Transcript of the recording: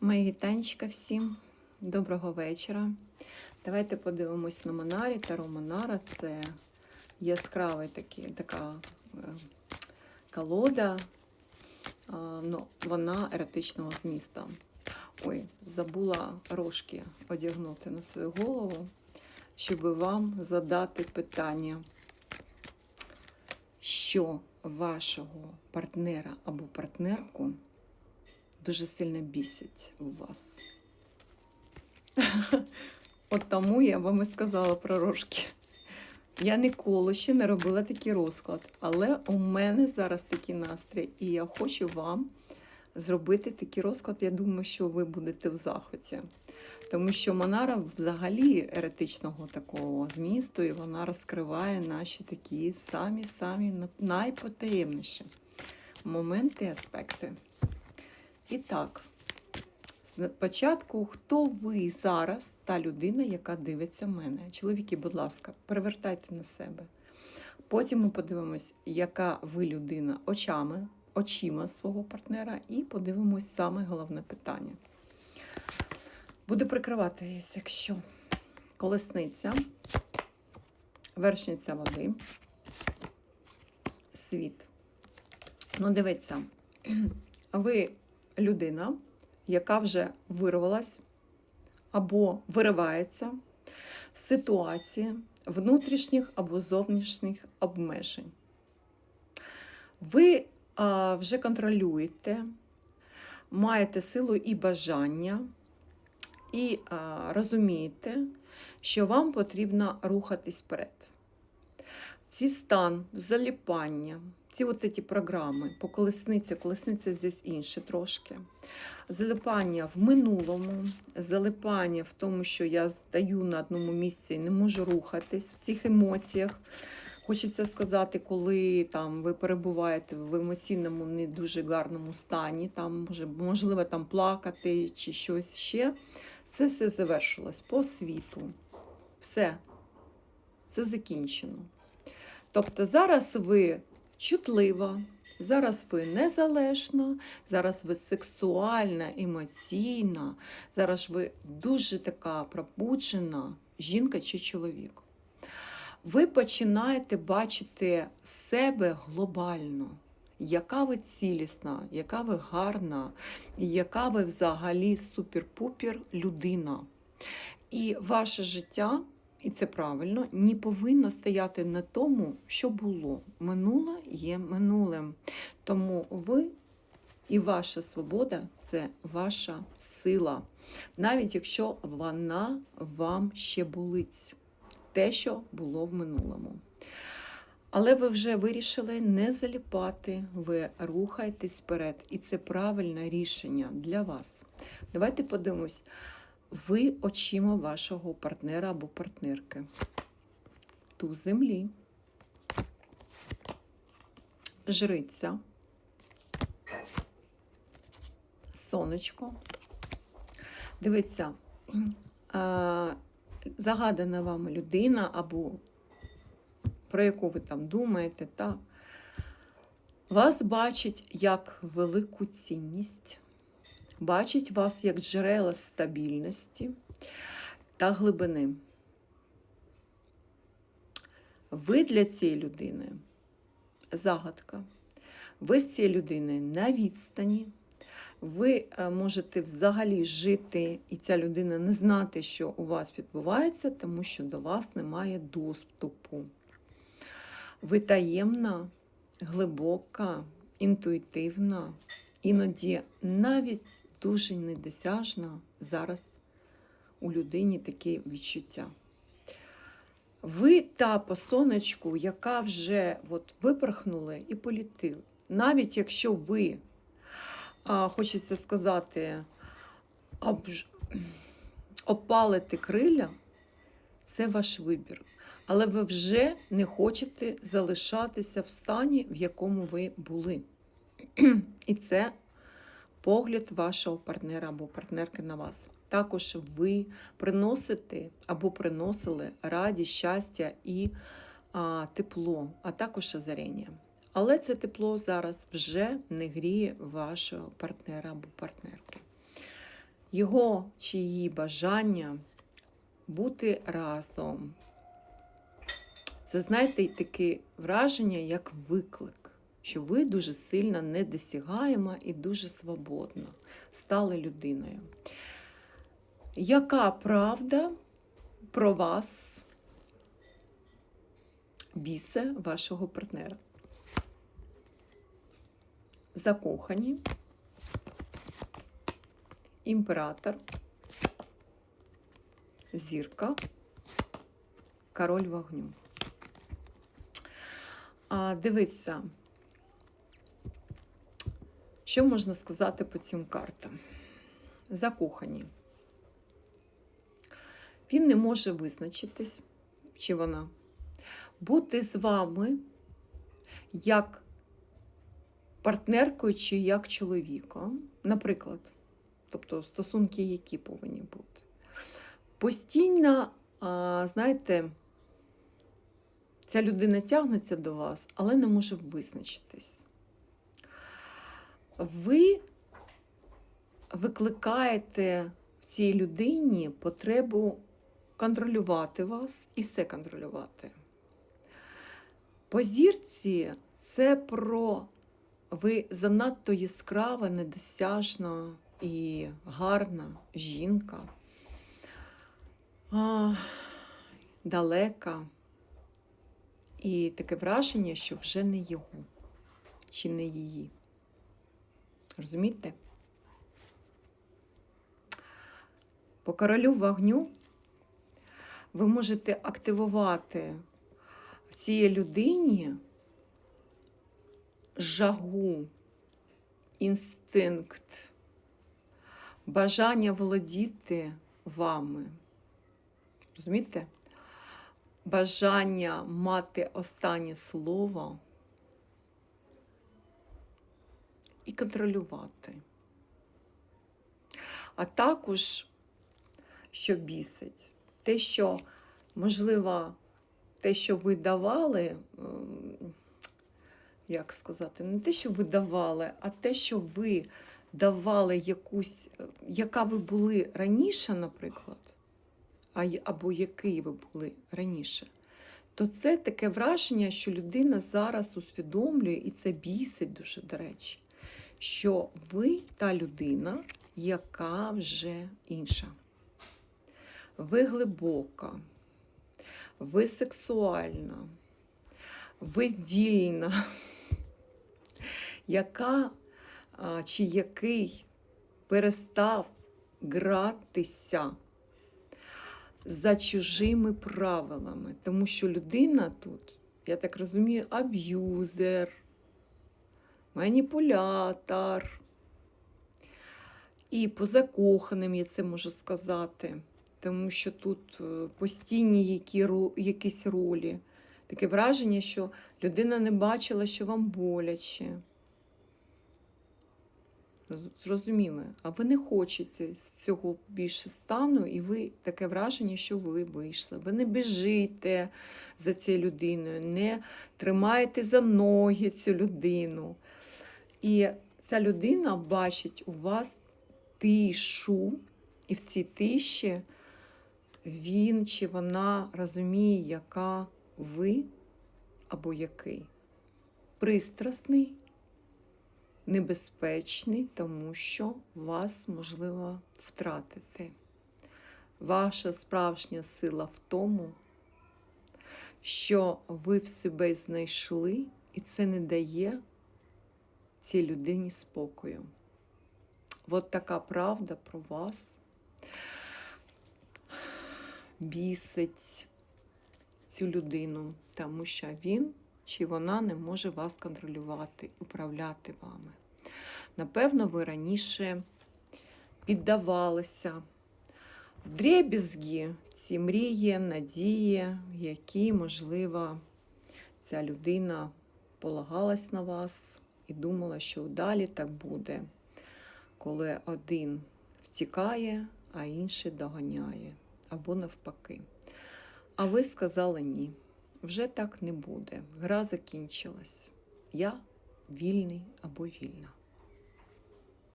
Мої вітанечка всім. Доброго вечора. Давайте подивимось на Монарі. Таро Монара це яскравий така е, колода, а, ну, вона еретичного зміста. Ой, забула рожки одягнути на свою голову, щоб вам задати питання, що вашого партнера або партнерку дуже сильно бісять у вас. От тому я вам і сказала про рожки. Я ніколи ще не робила такий розклад, але у мене зараз такий настрій, і я хочу вам зробити такий розклад. Я думаю, що ви будете в захваті. Тому що Монара взагалі еретичного такого змісту, і вона розкриває наші такі самі-самі найпотаємніші моменти і аспекти. І так, спочатку, хто ви зараз, та людина, яка дивиться мене? Чоловіки, будь ласка, перевертайте на себе. Потім ми подивимось, яка ви людина очами, очима свого партнера, і подивимось саме головне питання. Буду прикривати, якщо колесниця, вершниця води, світ. Ну, дивіться, ви людина, яка вже вирвалась або виривається з ситуації внутрішніх або зовнішніх обмежень. Ви а, вже контролюєте, маєте силу і бажання, і а, розумієте, що вам потрібно рухатись вперед. Ці стан заліпання, ці от ці програми по колесниці, колесниця здесь інше трошки. Залипання в минулому, залипання в тому, що я стою на одному місці і не можу рухатись в цих емоціях. Хочеться сказати, коли там ви перебуваєте в емоційному не дуже гарному стані, там може, можливо там плакати чи щось ще. Це все завершилось по світу. Все, це закінчено. Тобто зараз ви чутлива, зараз ви незалежна, зараз ви сексуальна, емоційна, зараз ви дуже така пробуджена жінка чи чоловік. Ви починаєте бачити себе глобально, яка ви цілісна, яка ви гарна, яка ви взагалі супер-пупер людина. І ваше життя і це правильно, не повинно стояти на тому, що було. Минуле є минулим. Тому ви і ваша свобода це ваша сила. Навіть якщо вона вам ще болить, те, що було в минулому. Але ви вже вирішили не заліпати, ви рухаєтесь вперед, і це правильне рішення для вас. Давайте подивимось ви очима вашого партнера або партнерки. Ту землі, жриця, сонечко. Дивіться, загадана вам людина, або про яку ви там думаєте, так? Вас бачить як велику цінність бачить вас як джерела стабільності та глибини. Ви для цієї людини загадка. Ви з цієї людини на відстані. Ви е, можете взагалі жити, і ця людина не знати, що у вас відбувається, тому що до вас немає доступу. Ви таємна, глибока, інтуїтивна, іноді навіть дуже недосяжна зараз у людині таке відчуття. Ви та по сонечку, яка вже от випорхнула і політили. Навіть якщо ви, а, хочеться сказати, обж... опалите криля, це ваш вибір. Але ви вже не хочете залишатися в стані, в якому ви були. І це погляд вашого партнера або партнерки на вас. Також ви приносите або приносили радість, щастя і а, тепло, а також озарення. Але це тепло зараз вже не гріє вашого партнера або партнерки. його чи її бажання бути разом. Це, знаєте, таке враження, як виклик, що ви дуже сильно недосягаєма і дуже свободно стали людиною. Яка правда про вас бісе вашого партнера? Закохані, імператор, зірка, король вогню. А, дивіться, що можна сказати по цим картам? Закохані. Він не може визначитись, чи вона, бути з вами як партнеркою чи як чоловіком, наприклад, тобто стосунки, які повинні бути. Постійно, знаєте, ця людина тягнеться до вас, але не може визначитись. Ви викликаєте в цій людині потребу контролювати вас і все контролювати. По зірці це про ви занадто яскрава, недосяжна і гарна жінка, а, далека. І таке враження, що вже не його чи не її. Розумієте? По королю вогню ви можете активувати в цій людині жагу, інстинкт, бажання володіти вами. Розумієте? Бажання мати останнє слово і контролювати. А також, що бісить, те, що, можливо, те, що ви давали, ем, як сказати, не те, що ви давали, а те, що ви давали якусь, е, яка ви були раніше, наприклад, або який ви були раніше, то це таке враження, що людина зараз усвідомлює, і це бісить дуже, до речі, що ви та людина, яка вже інша. Ви глибока, ви сексуальна, ви вільна, яка чи який перестав гратися за чужими правилами. Тому що людина тут, я так розумію, аб'юзер, маніпулятор. І по закоханим я це можу сказати, тому що тут е, постійні які, якісь ролі. Таке враження, що людина не бачила, що вам боляче. Зрозуміли, а ви не хочете з цього більше стану, і ви таке враження, що ви вийшли. Ви не біжите за цією людиною, не тримаєте за ноги цю людину. І ця людина бачить у вас тишу, і в цій тиші він чи вона розуміє, яка ви або який. Пристрасний, небезпечний, тому що вас можливо втратити. Ваша справжня сила в тому, що ви в себе знайшли, і це не дає цій людині спокою. От така правда про вас бісить цю людину, тому що він чи вона не може вас контролювати, управляти вами. Напевно, ви раніше піддавалися в дребізги ці мрії, надії, які, можливо, ця людина полагалась на вас і думала, що далі так буде, коли один втікає, а інший доганяє, або навпаки. А ви сказали ні, вже так не буде. Гра закінчилась. Я вільний або вільна.